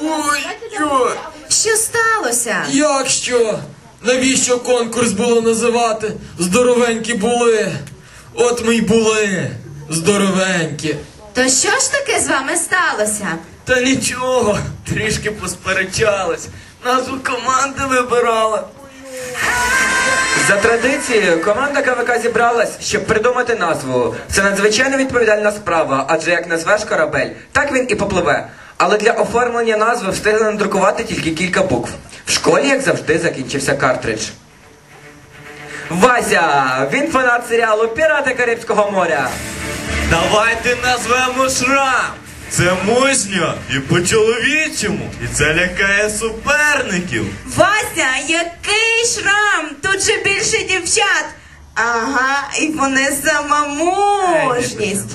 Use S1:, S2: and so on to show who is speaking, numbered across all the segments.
S1: Ой, що?
S2: Що сталося?
S1: Як що? Навіщо конкурс було називати? Здоровенькі були. От ми й були. Здоровенькі.
S2: То що ж таке з вами сталося?
S3: Та нічого, трішки посперечались. Назву команди вибирала.
S4: За традицією, команда КВК зібралась, щоб придумати назву. Це надзвичайно відповідальна справа, адже як назвеш корабель, так він і попливе. Але для оформлення назви встигли надрукувати тільки кілька букв. В школі, як завжди, закінчився картридж. Вася! Він фанат серіалу Пірати Карибського моря.
S3: Давайте назвемо шрам. Це мужньо і по-чоловічому. І це лякає суперників.
S2: Вася, який шрам? Тут же більше дівчат. Ага, і вони сама мужність.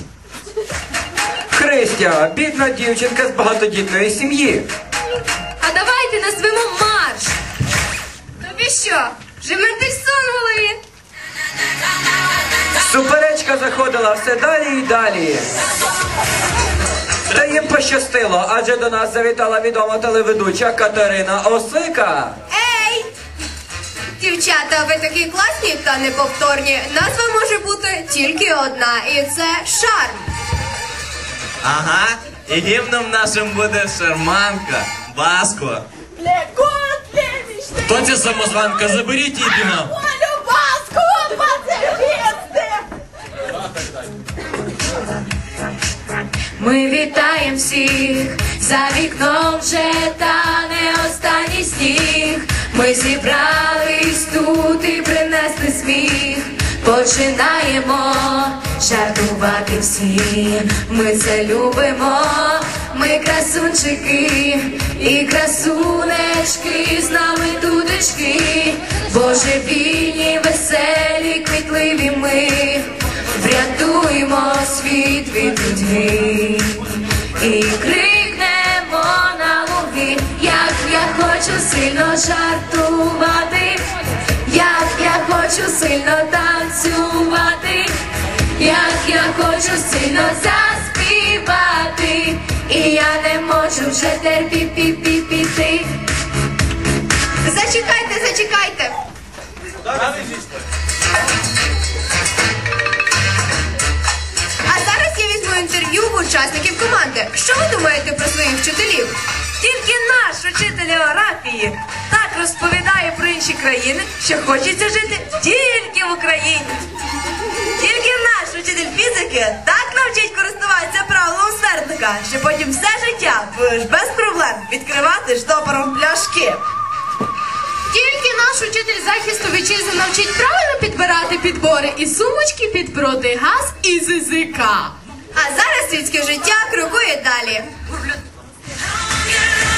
S4: Христя, бідна дівчинка з багатодітної сім'ї.
S5: А давайте назвемо марш. Тобі що? Вже ментельсон в голові?
S4: Суперечка заходила все далі і далі. Та їм пощастило, адже до нас завітала відома телеведуча Катерина Осика.
S5: Ей! Дівчата, ви такі класні та неповторні. Назва може бути тільки одна, і це шарм.
S3: Ага, і гімном нашим буде шарманка, баско.
S1: Хто ця самозванка? Заберіть її бігом.
S6: Ми вітаємо всіх, за вікном вже тане останній сніг. Ми зібрались тут і принесли сміх. Починаємо жартувати всі. Ми це любимо, ми красунчики і красунечки, з нами дудочки, божевільні, веселі, квітливі ми. Врятуємо світ від людьми. І крикнемо на луги, як я хочу сильно жартувати, як я хочу сильно танцювати, хочу сильно заспівати, і я не можу вже терпіти піти.
S5: Зачекайте, зачекайте. А зараз я візьму інтерв'ю в учасників команди. Що ви думаєте про своїх вчителів?
S2: Тільки наш учитель географії так розповідає про інші країни, що хочеться жити тільки в Україні. Тільки наш фізики так навчить користуватися правилом свердлика, що потім все життя будеш без проблем відкривати штопором пляшки.
S5: Тільки наш учитель захисту вітчизни навчить правильно підбирати підбори і сумочки під протигаз і ЗЗК. А зараз світське життя крокує далі.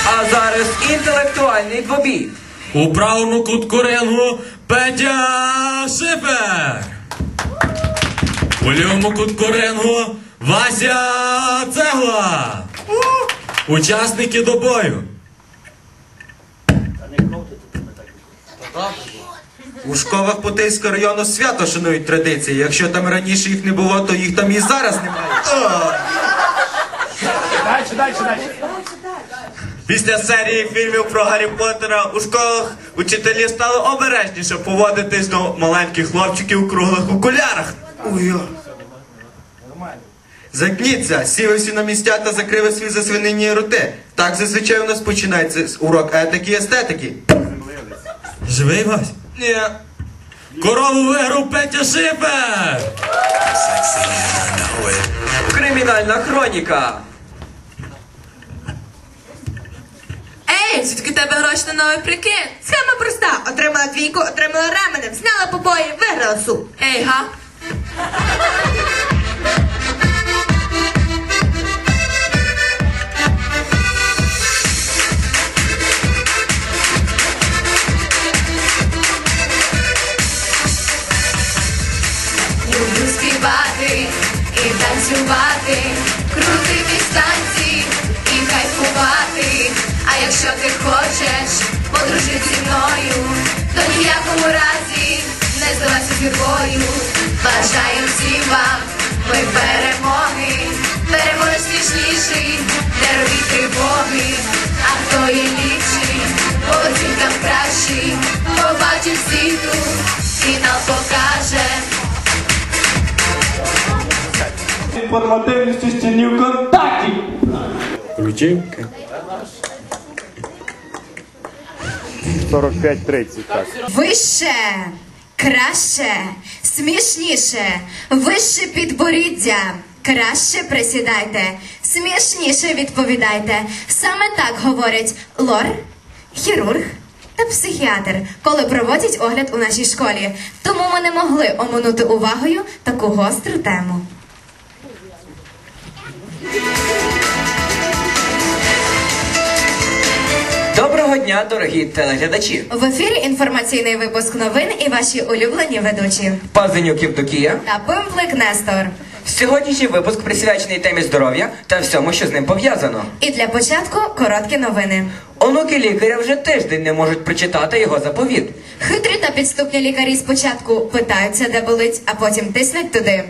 S4: А зараз інтелектуальний двобій.
S1: У правому кутку рингу Петя Шифер. У лівому кутку рингу Вася Цегла. Учасники до бою.
S4: У школах Путильського району свято шанують традиції. Якщо там раніше їх не було, то їх там і зараз немає.
S3: Після серії фільмів про Гаррі Поттера у школах учителі стали обережніше поводитись до маленьких хлопчиків у круглих окулярах.
S4: Ой. Заткніться, сіли всі на місця та закрили свої засвинені роти. Так зазвичай у нас починається з урок етики і естетики.
S1: Живий Вась?
S3: Ні.
S1: Корову виграв Петя Шифер.
S4: Кримінальна хроніка.
S2: Ей, звідки тебе гроші на новий прикид? Схема проста. Отримала двійку, отримала ременем, зняла побої, виграла суп. Ей, га.
S6: Люблю співати і танцювати, крутити станції і кайфувати. А якщо ти хочеш подружити зі мною, то ні в якому разі здавайся зіркою, бажаю всім вам, ми перемоги, переможе смішніший, робіть тривоги, а хто є ліпший, по оцінкам кращий, побачив світу, фінал покаже.
S7: Інформативності стінів контактів.
S1: Ключівки.
S8: 45-30, так.
S2: Вище! Краще, смішніше, вище підборіддя. Краще присідайте, смішніше відповідайте. Саме так говорять лор, хірург та психіатр, коли проводять огляд у нашій школі. Тому ми не могли оминути увагою таку гостру тему.
S4: Доброго дня, дорогі телеглядачі.
S2: В ефірі інформаційний випуск новин і ваші улюблені ведучі.
S4: Пазенюк Євдокія.
S2: Та Пимплик Нестор.
S4: Сьогоднішній випуск присвячений темі здоров'я та всьому, що з ним пов'язано.
S2: І для початку короткі новини.
S4: Онуки лікаря вже тиждень не можуть прочитати його заповіт.
S2: Хитрі та підступні лікарі спочатку питаються, де болить, а потім тиснуть туди.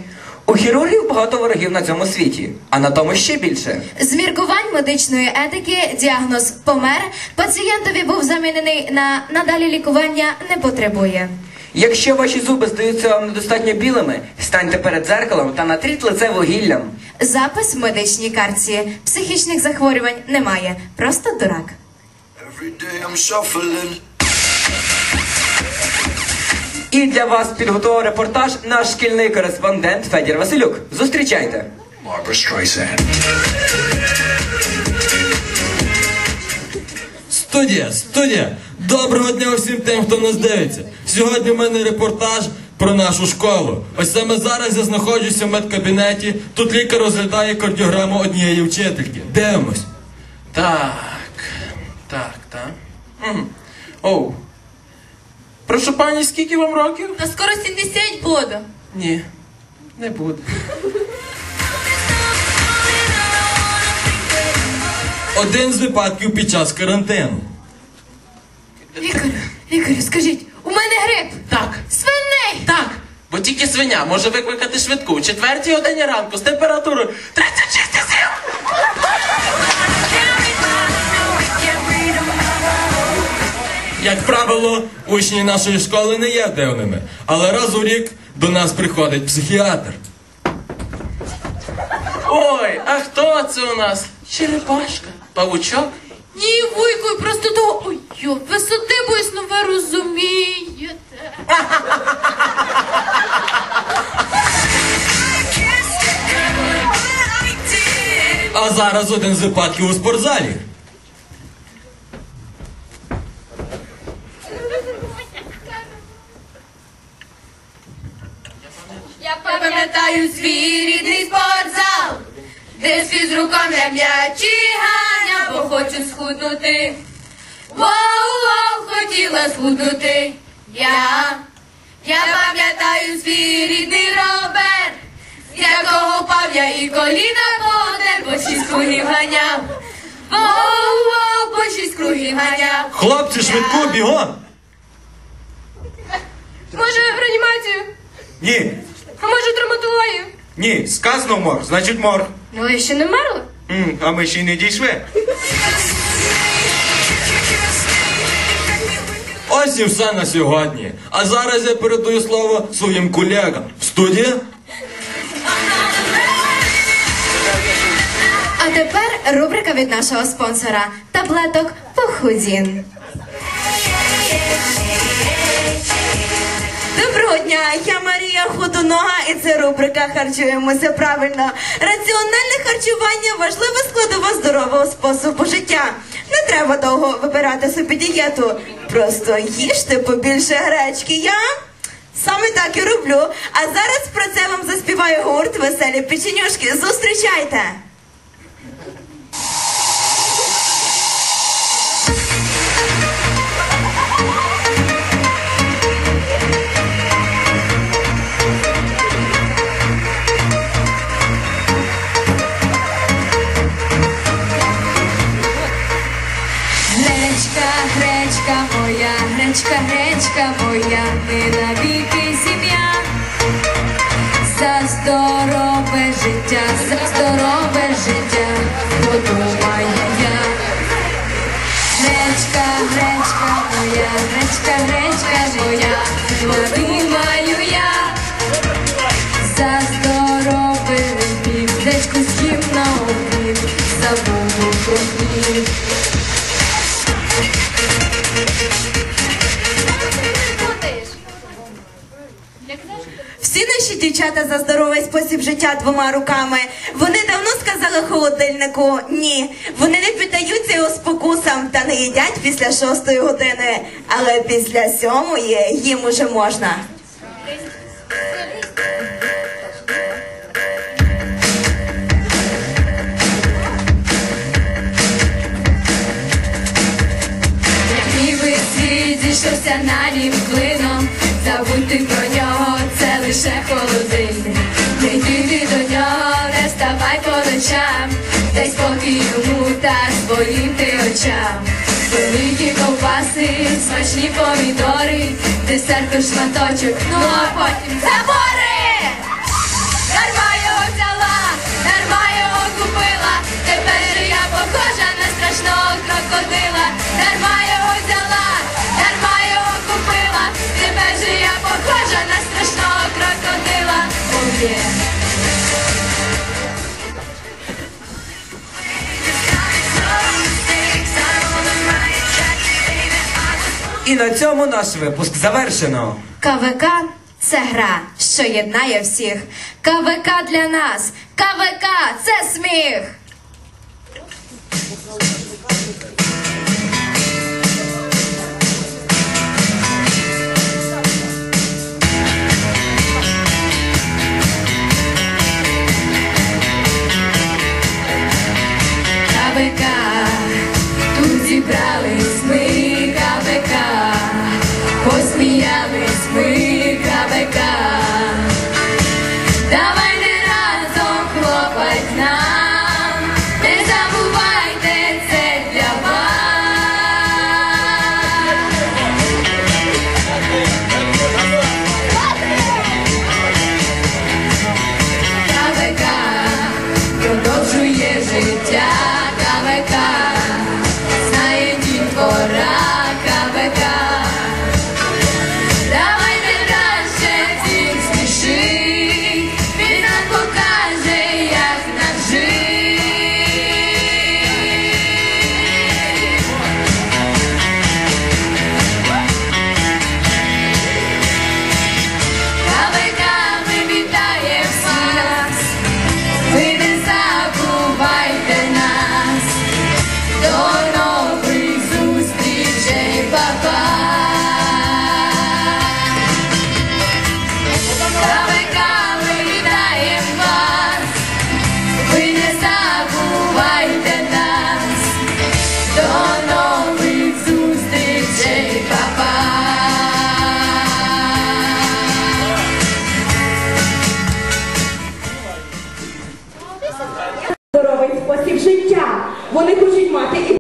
S4: У хірургів багато ворогів на цьому світі, а на тому ще більше.
S2: З міркувань медичної етики діагноз помер. Пацієнтові був замінений на надалі лікування не потребує.
S4: Якщо ваші зуби здаються вам недостатньо білими, станьте перед дзеркалом та натріть лице вугіллям.
S2: Запис в медичній картці. Психічних захворювань немає. Просто дурак.
S9: Every day I'm shuffling.
S4: І для вас підготував репортаж наш шкільний кореспондент Федір Василюк. Зустрічайте.
S1: Студія, студія! Доброго дня усім тим, хто нас дивиться. Сьогодні в мене репортаж про нашу школу. Ось саме зараз я знаходжуся в медкабінеті. Тут лікар розглядає кардіограму однієї вчительки. Дивимось. Так, так, так. Оу. Прошу пані, скільки вам років?
S5: Та скоро 70 буде.
S1: Ні, не буде. Один з випадків під час карантину.
S5: Лікарю, лікарю, скажіть, у мене грип.
S10: Так,
S5: Свиней!
S10: так. Бо тільки свиня може викликати швидку у четвертій годині ранку з температурою 36,7.
S1: Як правило, учні нашої школи не є дивними, але раз у рік до нас приходить психіатр.
S10: Ой, а хто це у нас? Черепашка, павучок.
S5: Ні, вуйку, просто того. Ой, йо, висоти боюсь, ну ви розумієте.
S1: А зараз один з випадків у спортзалі.
S6: Я пам'ятаю свій рідний спортзал, де з фізруком я м'ячі ганя, бо хочу схуднути. Воу-воу, хотіла схуднути. Я, я пам'ятаю свій рідний робер, з якого впав я і коліна подер, бо шість кругів ганяв. Воу-воу, бо шість кругів ганяв.
S1: Хлопці, швидко, бігом!
S5: Може, в реанімацію?
S7: Ні,
S5: А може травматологію?
S7: ні, сказано мор, значить мор.
S5: Ну, я ще не вмерла.
S7: М, а ми ще й не дійшли.
S1: Ось і все на сьогодні. А зараз я передаю слово своїм колегам. Студія?
S2: А тепер рубрика від нашого спонсора таблеток Похудін.
S11: Доброго дня, я Марія Худонога і це рубрика Харчуємося правильно. Раціональне харчування важлива складова здорового способу життя. Не треба довго вибирати собі дієту. Просто їжте побільше гречки. Я саме так і роблю. А зараз про це вам заспіває гурт Веселі печенюшки. Зустрічайте!
S6: Гречка моя, гречка, гречка моя, ми навіки
S11: дівчата за здоровий спосіб життя двома руками. Вони давно сказали холодильнику ні. Вони не піддаються його спокусам та не їдять після шостої години. Але після сьомої їм уже можна.
S12: Зійшовся на нім клином, забудьте про нього, лише холодильник. Не йди до нього, не вставай по ночам, дай спокій йому та своїм ти очам. Великі ковбаси, смачні помідори, десерту шматочок, ну а потім забори! Дарма його взяла, дарма його купила, тепер я похожа на страшного крокодила. Дарма його взяла, дарма його купила, тепер же я похожа на.
S4: І на цьому наш випуск завершено.
S6: КВК це гра, що єднає всіх. КВК для нас. КВК це сміх.